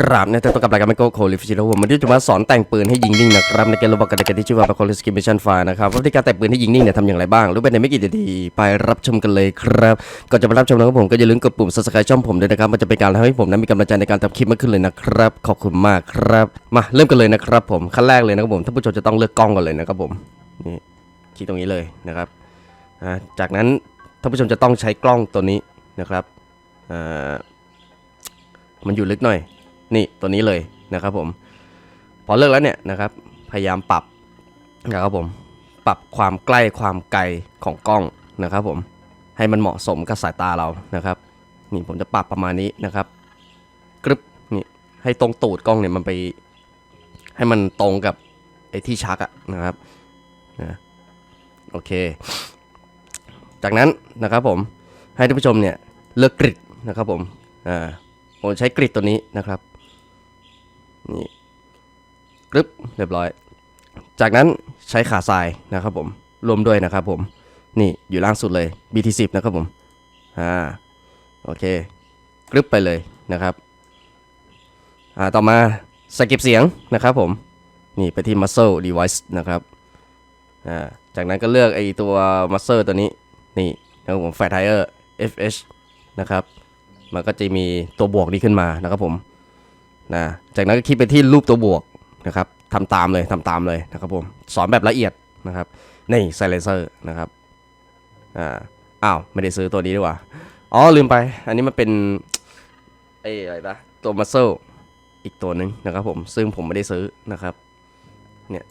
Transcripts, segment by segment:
กราบเนี่ยแต่ต้องกับรายการไมโครโคลิฟิชิโลผมวันนี้จะมาสอนแต่งปืนให้ยิงนิ่งนะครับในเกมโรบอกกันในเกมที่ชื่อว่า Back Call Skimmission Fire นะครับวิธีการแต่งปืนให้ยิงนิ่งเนี่ยทำอย่างไรบ้างรู้ไปในไม่กี่นาทีไปรับชมกันเลยครับก่อนจะมารับชมนะครับผมก็อย่าลืมกดปุ่ม subscribe ช่องผมด้วยนะครับมันจะเป็นการทำให้ผมนั้นมีกำลังใจในการทำคลิปมากขึ้นเลยนะครับขอบคุณมากครับมาเริ่มกันเลยนะครับผมขั้นแรกเลยนะครับผมท่านผู้ชมจะต้องเลือกกล้องก่อนเลยนะครับผมนี่คลิกตรงนี้เลยนะครับจากนั้นท่านผู้ชมจะต้องใช้กล้องตัวนี้นะครับมันอยู่ลึกหน่อย นี่ตัวนี้เลยนะครับผม พอเลือกแล้วเนี่ยนะครับ พยายามปรับนะครับผม ปรับความใกล้ความไกลของกล้องนะครับ ผม ให้มันเหมาะสมกับสายตาเรานะครับ นี่ผมจะปรับประมาณนี้นะครับกรึบนี่ให้ตรงตูดกล้องเนี่ยมันไป ให้มันตรงกับไอ้ที่ชักอะนะครับนะโอเค จากนั้นนะครับผมให้ท่านผู้ชมเนี่ยเลือกกริดนะครับผมอ่าผมใช้กริดตัวนี้นะครับ นี่กรึบเรียบร้อย จากนั้นใช้ขาทรายนะครับผมรวมด้วยนะครับผมนี่อยู่ล่างสุดเลย BT10 นะครับผมอ่าโอเคกรึบไปเลยนะครับอ่าต่อมาสกิปเสียงนะครับผมนี่ไปที่ muscle device นะครับอ่าจากนั้นก็เลือกไอตัว muscle ตัวนี้นี่นะครับผม fat tire FH นะครับมันก็จะมีตัวบวกนี้ขึ้นมานะครับผม นะจากนั้นก็คลิกไปที่รูปตัวบวกนะครับทำตามเลยทำตามเลยนะครับผมสอนแบบละเอียดนะครับนี่ไซเลเซอร์นะครับอ่าอ้าวไม่ได้ซื้อตัวนี้ดีกว่าอ๋อลืมไป อันนี้มันเป็นไอ้อะไรนะตัวมัสเซลอีกตัวหนึ่งนะครับผมซึ่งผมไม่ได้ซื้อนะครับเนี่ย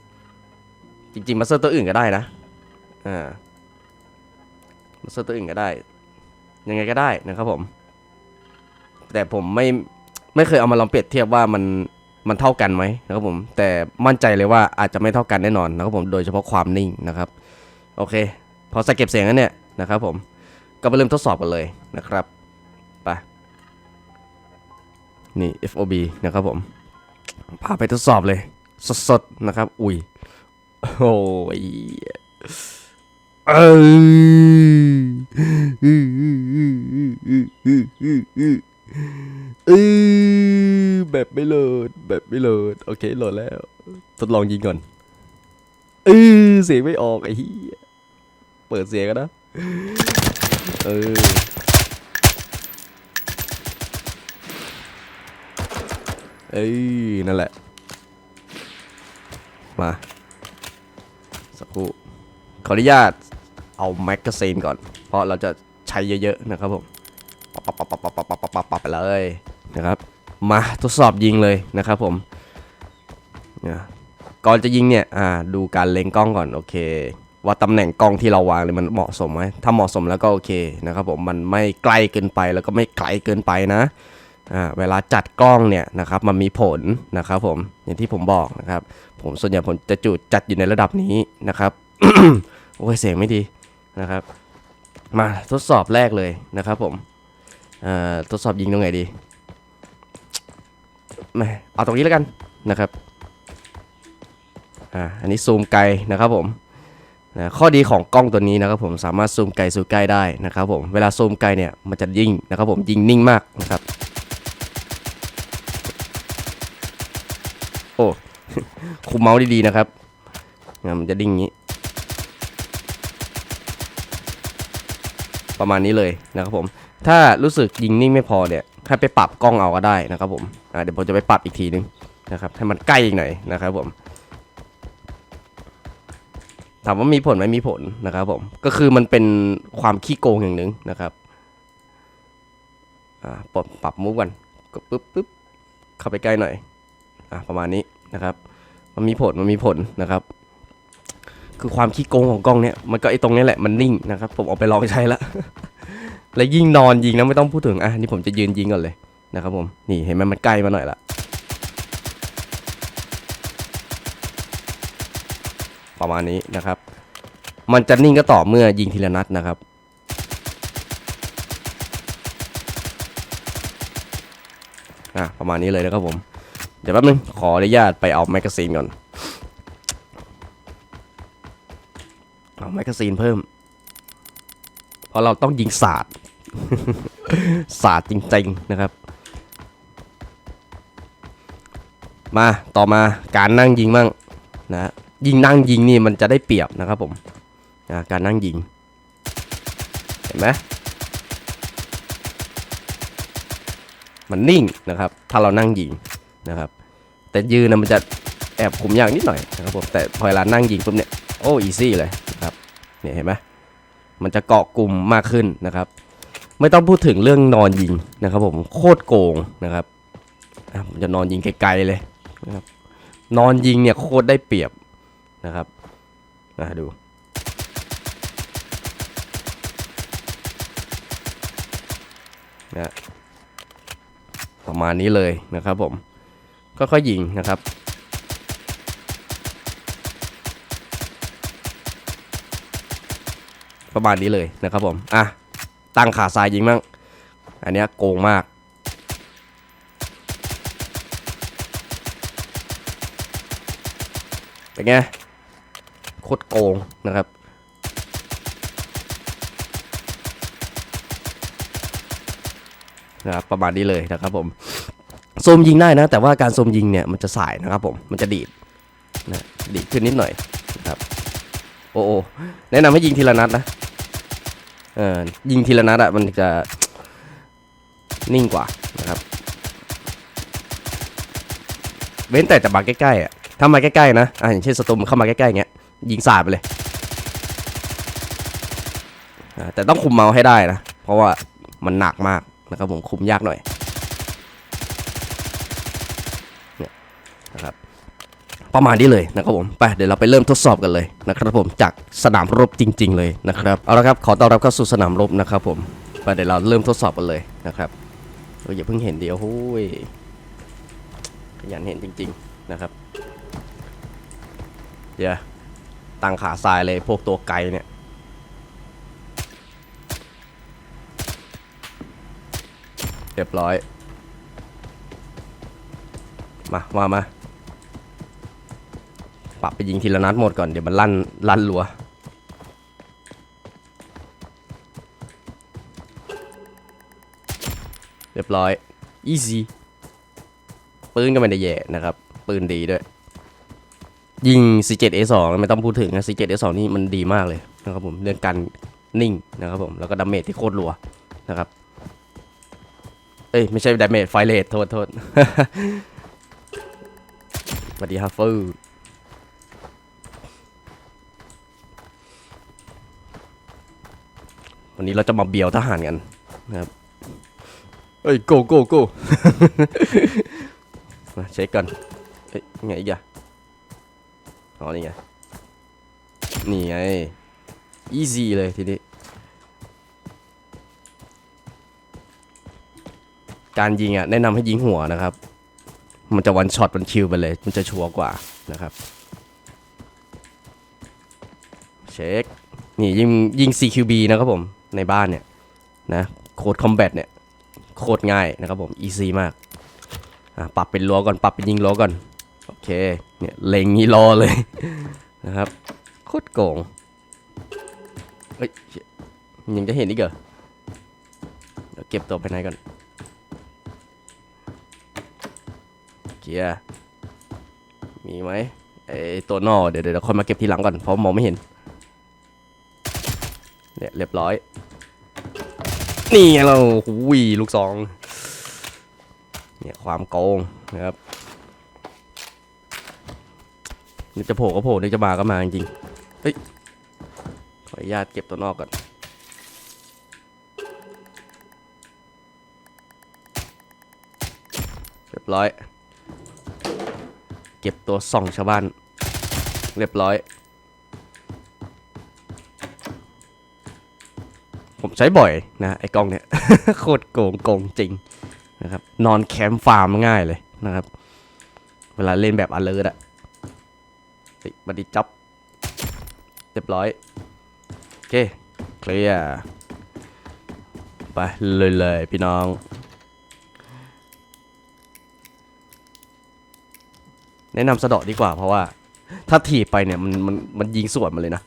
จริงๆมัสเซลตัวอื่นก็ได้นะอ่ามัสเซลตัวอื่นก็ได้ ยังไงก็ได้นะครับผม แต่ผมไม่ ไม่เคยเอามาลองเปรียบเทียบว่ามันมันเท่ากันไหมนะครับผม แต่มั่นใจเลยว่าอาจจะไม่เท่ากันแน่นอนนะครับผมโดยเฉพาะความนิ่งนะครับ โอเค พอสเก็บเสียงแล้วเนี่ยนะครับผมก็มาเริ่มทดสอบกันเลยนะครับไปนี่ FOB นะครับผมพาไปทดสอบเลย สดๆนะครับ อุ้ยโอ้ยเอยเออแบบ ไม่โหลดแบบไม่โหลดโอเคโหลดแล้ว ทดลองยิงก่อนเออเสียงไม่ออกไอ้เหี้ยเปิดเสียงกันนะ เออ เอ้ย นั่นแหละ มา สักครู่ ขออนุญาตเอาแม็กกาซีนก่อน เพราะเราจะใช้เยอะ ๆ นะครับผมปับปับปับปับปับปับปับไปเลยนะครับ มาทดสอบยิงเลยนะครับผมก่อนจะยิงเนี่ยดูการเล็งกล้องก่อนโอเค ว่าตำแหน่งกล้องที่เราวางเนี่ยมันเหมาะสมไหมถ้าเหมาะสมแล้วก็โอเคนะครับผมมันไม่ใกล้เกินไปแล้วก็ไม่ไกลเกินไปนะเวลาจัดกล้องเนี่ยนะครับมันมีผลนะครับผมอย่างที่ผมบอกนะครับ ผมส่วนใหญ่ผมจะจุดจัดอยู่ในระดับนี้นะครับโอ้ยเสียงไม่ดีนะครับ มาทดสอบแรกเลยนะครับผมทดสอบยิงตรงไหนดี แหม่เอาตรงนี้แล้วกันนะครับอ่าอันนี้ซูมไกลนะครับผมนะข้อดีของกล้องตัวนี้นะครับผมสามารถซูมไกลซูมใกล้ได้นะครับผมเวลาซูมไกลเนี่ยมันจะยิงนะครับผมยิงนิ่งมากนะครับโอ้คุมเมาส์ดีๆนะครับอ่ามันจะดิ้งอย่างนี้ ประมาณนี้เลยนะครับผมถ้ารู้สึกยิงนิ่งไม่พอเนี่ยให้ไปปรับกล้องเอาก็ได้นะครับผม เดี๋ยวผมจะไปปรับอีกทีนึงนะครับให้มันใกล้อีกหน่อยนะครับผมถามว่ามีผลไหมมีผลนะครับผมก็คือมันเป็นความขี้โกงอย่างหนึ่งนะครับปรับปรับมูฟกันก็ปึ๊บปึ๊บเข้าไปใกล้หน่อยอ่าประมาณนี้นะครับ มันมีผลมันมีผลนะครับ คือความขี้โกงของกล้องเนี่ยมันก็ไอตรงนี้แหละมันนิ่งนะครับ ผมเอาไปลองใช้แล้วแล้วยิ่งนอนยิงนะไม่ต้องพูดถึงอะนี่ผมจะยืนยิงก่อนเลย นะครับผม นี่เห็นไหมมันใกล้มาหน่อยละประมาณนี้นะครับ มันจะนิ่งก็ต่อเมื่อยิงทีละนัดนะครับ อะประมาณนี้เลยนะครับผม เดี๋ยวแป๊บนึงขออนุญาตไปเอาแมกกาซีนก่อน เอาแมกกาซีนเพิ่ม เพราะเราต้องยิงศาสตร์ศาสตร์จริง ๆ นะครับ มาต่อมาการนั่งยิงมั่งนะยิงนั่งยิงนี่มันจะได้เปรียบนะครับผมนะการนั่งยิง เห็นไหมมันนิ่งนะครับ ถ้าเรานั่งยิงนะครับ แต่ยืนนะมันจะแอบขุมยากนิดหน่อยนะครับผมแต่พอเวลานั่งยิงปุ๊บเนี่ยโอ้อีซี่เลยนะครับเนี่ยเห็นไหมมันจะเกาะกลุ่มมากขึ้นนะครับ ไม่ต้องพูดถึงเรื่องนอนยิงนะครับผมโคตรโกงนะครับผมจะนอนยิงไกลๆเลย นะครับนอนยิงเนี่ยโคตรได้เปรียบนะครับมาดูนะประมาณนี้เลยนะครับผมก็ค่อยๆยิงนะครับประมาณนี้เลยนะครับผม อะ ตั้งขาซ้ายยิงมั่ง อันนี้โกงมาก เป็นไงโคตรโกงนะครับนะครับประมาณนี้เลยนะครับผมซูมยิงได้นะ แต่ว่าการซูมยิงเนี่ยมันจะสายนะครับผมมันจะดีดนะดีดขึ้นนิดหน่อยนะครับโอ้โอแนะนำให้ยิงทีละนัดนะเออยิงทีละนัดอะมันจะนิ่งกว่านะครับ เว้นแต่จะมาใกล้ๆอะ ถ้ามาใกล้ๆนะอะอย่างเช่นสตูมเข้ามาใกล้ๆอย่างเงี้ยยิงสาดไปเลยแต่ต้องคุมเมาส์ให้ได้นะ เพราะว่ามันหนักมากนะครับผมคุมยากหน่อยเนี่ยนะครับประมาณนี้เลยนะครับผมไปเดี๋ยวเราไปเริ่มทดสอบกันเลยนะครับผมจากสนามรบจริง ๆ เลยนะครับเอาละครับขอต้อนรับเข้าสู่สนามรบนะครับผมไปเดี๋ยวเราเริ่มทดสอบกันเลยนะครับเอออย่าเพิ่งเห็นเดียวหุ้ยขยันเห็นจริง ๆนะครับ เดี๋ยวตั้งขาทรายเลยพวกตัวไกลเนี่ย เรียบร้อย มาว่ามาปรับไปยิงทีละนัดหมดก่อน เดี๋ยวมันลั่น ลั่นรัวเรียบร้อย easy ปืนก็ไม่ได้แย่นะครับ ปืนดีด้วย ยิง C7A2 ไม่ต้องพูดถึงนะ C7A2 นี่มันดีมากเลยนะครับผมเรื่องการนิ่งนะครับผมแล้วก็ดาเมจที่โคตรรัวนะครับ เอ้ย ไม่ใช่ดาเมจไฟเลทโทษโทษสวัสดีฮัฟเฟอร์วันนี้เราจะมาเบียวทหารกันนะครับ เอ้ยโกโกโกมาเช็คกันเอ้ยไงอีกอะ อ๋อนี่ไง นี่ไง easy เลยทีนี้ การยิงอะ แนะนำให้ยิงหัวนะครับ มันจะวันช็อตวันคิวไปเลย มันจะชัวร์กว่านะครับ เช็ค นี่ยิงยิง CQB นะครับผม ในบ้านเนี่ย นะ โคดคอมแบทเนี่ย โคตรง่ายนะครับผม easy มาก อะ ปรับเป็นล้อก่อน ปรับเป็นยิงล้อก่อน โอเค เนี่ยเล็งนี้รอเลย นะครับโคตรโกงเฮ้ยยังจะเห็นอีกเหรอเดี๋ยวเก็บตัวไปไหนก่อนเกียร์มีไหมไอตัวนอเดี๋ยวเดี๋ยวค่อยมาเก็บทีหลังก่อนเพราะมองไม่เห็นเนี่ยเรียบร้อย นี่เราหุยลูกซองเนี่ยความโกงนะครับ นึกจะโผล่ก็โผล่นึกจะมาก็มาจริงเฮ้ยขออนุญาตเก็บตัวนอกก่อนเรียบร้อย เก็บตัวส่องชาวบ้าน เรียบร้อย ผมใช้บ่อยนะไอ้กล้องเนี่ย โคตรโกงโกงจริงนะครับ นอนแคมป์ฟาร์มง่ายเลยนะครับ เวลาเล่นแบบอเลอร์อะ ติบัดดี้จับเรียบร้อย โอเค เคลียร์ ไปเลยเลยพี่น้องแนะนำสะเดาะดีกว่าเพราะว่า ถ้าถีบไปเนี่ย มันมันมันยิงสวนมาเลยนะ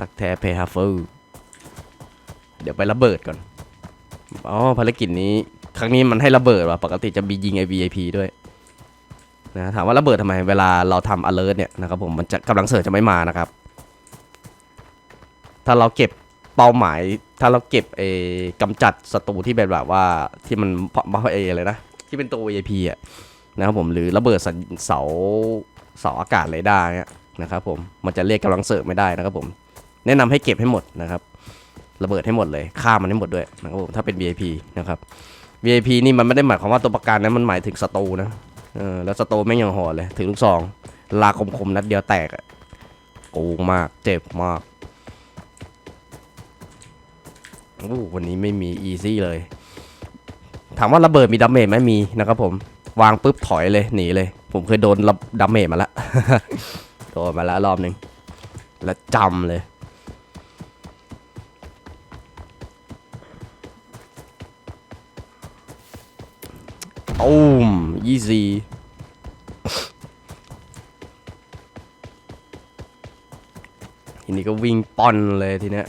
รักแท้เพฮาเฟอร์เดี๋ยวไประเบิดก่อน อ๋อภารกิจนี้ ครั้งนี้มันให้ระเบิดว่ะปกติจะมียิงไอ VIP ด้วยนะถามว่าระเบิดทำไมเวลาเราทำ alert เนี่ยนะครับผมมันจะกำลังเสริมจะไม่มานะครับ ถ้าเราเก็บเป้าหมาย ถ้าเราเก็บเอกำจัดศัตรูที่เป็นแบบว่าที่มันเพราะเออะไรนะที่เป็นตัว VIP อะนะครับผมหรือระเบิดเสาเสาอากาศเรดาร์เนี่ยนะครับผมมันจะเรียกกำลังเสริมไม่ได้นะครับผมแนะนำให้เก็บให้หมดนะครับ ระเบิดให้หมดเลยฆ่ามันให้หมดด้วยนะครับผมถ้าเป็น VIP นะครับ VIP นี่มันไม่ได้หมายความว่าตัวประกันนะมันหมายถึงศัตรูนะเออแล้วศัตรูแม่งยังหอดเลยถือลูกซอง ลาคมๆนัดเดียวแตกอะโกงมากเจ็บมากอู้วันนี้ไม่มีอีซี่เลย ถามว่าระเบิดมีดาเมจไหมมีนะครับผม วางปุ๊บถอยเลยหนีเลย ผมเคยโดนระดาเมจมาแล้วโดนมาแล้วรอบหนึ่งแล้วจำเลย ตูมยี่ซีทีนี้ก็วิ่งป้อนเลยทีเนี้ย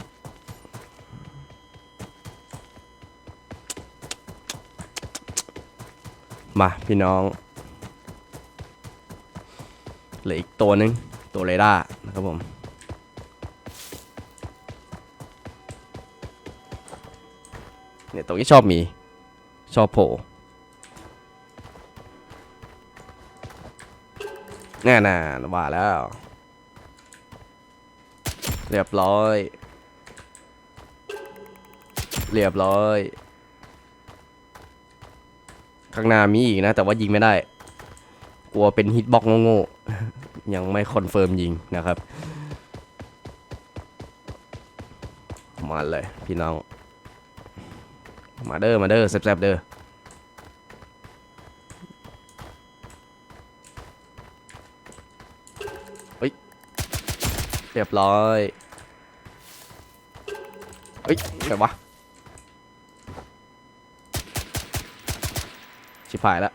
มาพี่น้อง เหลืออีกตัวหนึง ตัวเรดาร์นะครับผม เนี่ยตรงนี้ชอบมี ชอบโผล่ แน่น่ะว่าแล้ว เรียบร้อย เรียบร้อย ข้างหน้ามีอีกนะ แต่ว่ายิงไม่ได้ กลัวเป็นฮิตบ็อกโง่ๆ ยังไม่คอนเฟิร์มยิงนะครับ มาเลยพี่น้อง มาเด้อมาเด้อแซ่บๆเด้อ เรียบร้อยเฮ้ยไงวะ ชิบหายละ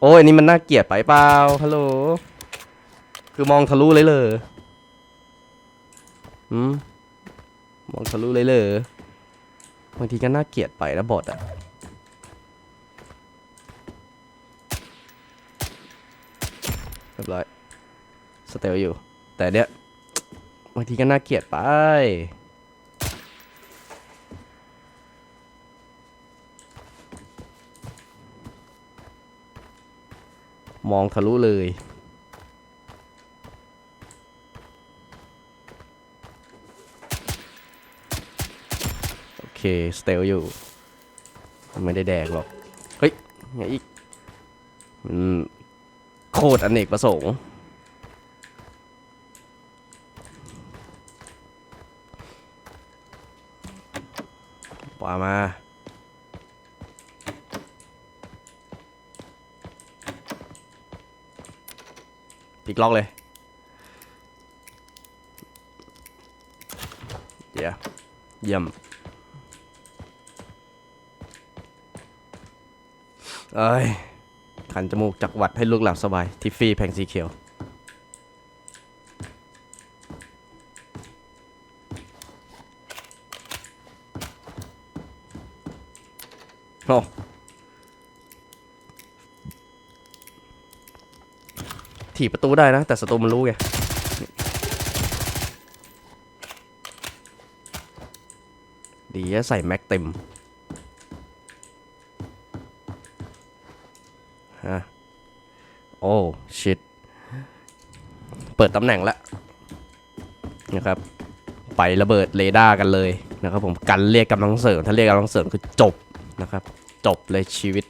โอ้ยอันนี้มันน่าเกลียดไปเปล่า ฮัลโหล คือมองทะลุเลยเลยอืม มองทะลุเลยเลยบางทีก็น่าเกลียดไปนะบอทอะเรียบร้อย สเตลอยู่ แต่เนี้ย บางทีก็น่าเกลียดไป มองทะลุเลยโอเคสเตลอยู่ ไม่ได้แดกหรอก เฮ้ยไงอีกอืมโคตรอเนกประสงค์ ปล่อยมาปิกล็อกเลย เดี๋ยวเยี่ยมเอ้ยขันจมูกจักหวัดให้ลูกหลับสบาย ทิฟฟี่แผงสีเขียว โอ้ถีบประตูได้นะ แต่ศัตรูมันรู้ไงดีอะใส่แม็กเต็มฮะโอ้ชิตเปิดตำแหน่งแล้วนะครับ ไประเบิดเรดาร์กันเลยนะครับผมกันเรียกกำลังเสริมถ้าเรียกกำลังเสริมคือจบนะครับ จบเลยชีวิต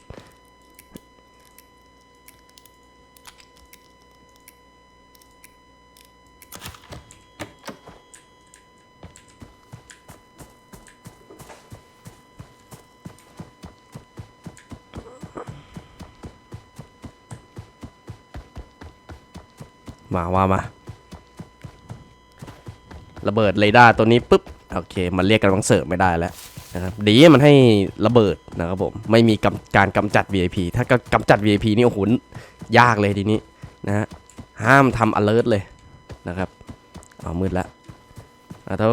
มาว่ามา ระเบิดเรดาร์ตัวนี้ปุ๊บ โอเค มันเรียกกำลังเสริมไม่ได้แล้วนะครับดีมันให้ระเบิด นะครับผมไม่มีการกำจัด VIP ถ้ากำจัด VIP นี่โอ้โหยากเลยทีนี้นะฮะห้ามทำ alert เลยนะครับเอามืดละอะเท่า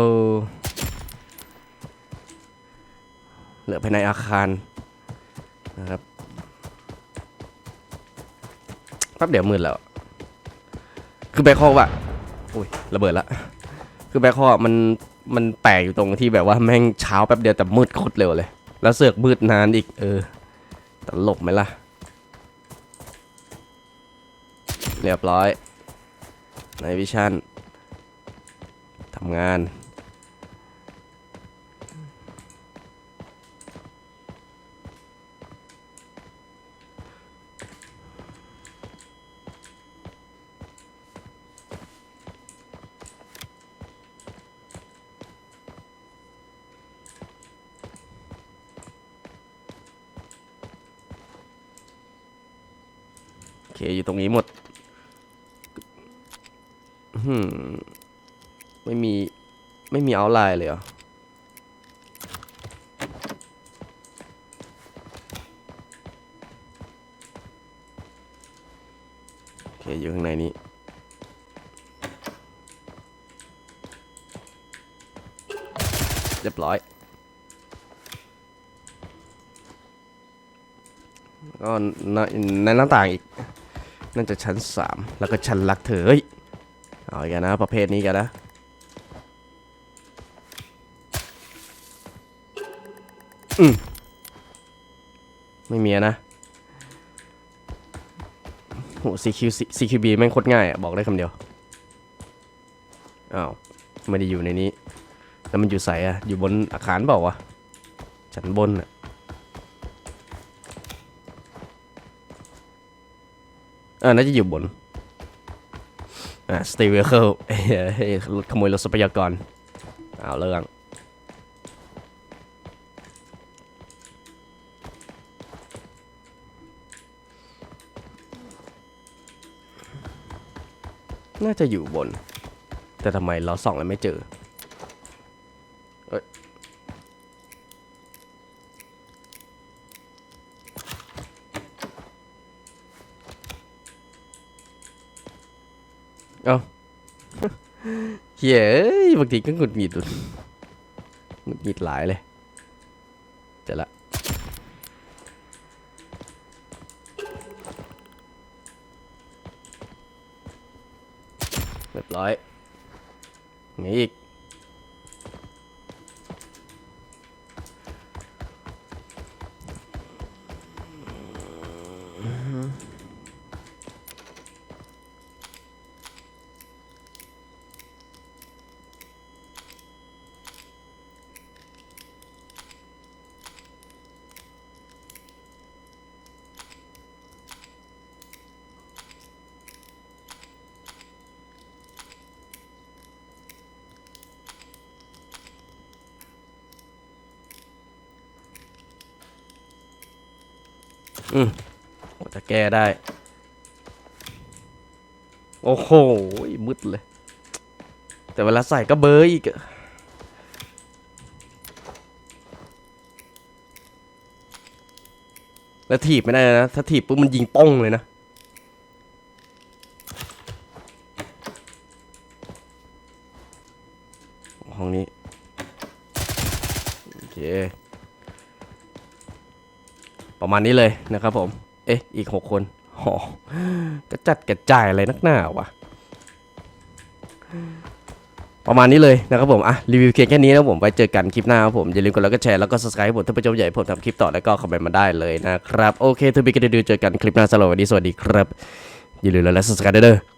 เหลือภายในอาคารนะครับแป๊บเดี๋ยวมืดแล้ว คือแบคฮอว่ะอุ้ยระเบิดละคือแบคฮอมันมันแปลกอยู่ตรงที่แบบว่าแม่งเช้าแป๊บเดียวแต่มืดโคตรเร็วเลย แล้วเสือกมืดนานอีก เออตลบไหมล่ะ เรียบร้อยในวิชั่นทำงาน อเคอยู่ตรงนี้หมดอืมไม่มี ไม่มีเอาไลน์เลยเหรอ โอเค อยู่ข้างในนี้เรียบร้อยก็ในในหน้าต่างอีก น่าจะชั้นสามแล้วก็ชั้นรักเธอเฮ้ยเอาอีกนะ ประเภทนี้กันนะอืมไม่มีนะโห CQ CQB แม่งโคตรง่ายอะบอกได้คำเดียวอ้าวไม่ได้อยู่ในนี้ แล้วมันอยู่ใสอะอยู่บนอาคารเปล่าวะชั้นบนอะ ออน่าจะอยู่บน อ่าสตีเวเคิลขโมยรถทรัพยากร เอาเรื่องน่าจะอยู่บน แต่ทำไมเราส่องแล้วไม่เจอ เอ้ย เอ้า เฮ้ยบางทีก็หงุดหงิดหงุดหงิดหลายเลย อืมจะแก้ได้ โอ้โหมืดเลย แต่เวลาใส่ก็เบอร์อีกแล้วถีบไม่ได้นะ ถ้าถีบปุ๊บมันยิงป้องเลยนะ ห้องนี้ โอเค ประมาณนี้เลยนะครับผม เอ๊ะ อีกหกคนหอกระจัดกระจายอะไรนักหนาวะ ประมาณนี้เลยนะครับผม อะ รีวิวเพียงแค่นี้นะผมไปเจอกันคลิปหน้าครับผม อย่าลืมกดไลค์กดแชร์แล้วก็ subscribe ให้ผมถ้าเป็นเจ้าใหญ่ผมทำคลิปต่อแล้วก็คอมเมนต์มาได้เลยนะครับ โอเคทูบีกันดูเจอกันคลิปหน้าสำหรับวันนี้สวัสดีครับ อย่าลืมแล้ว subscribe เด้อ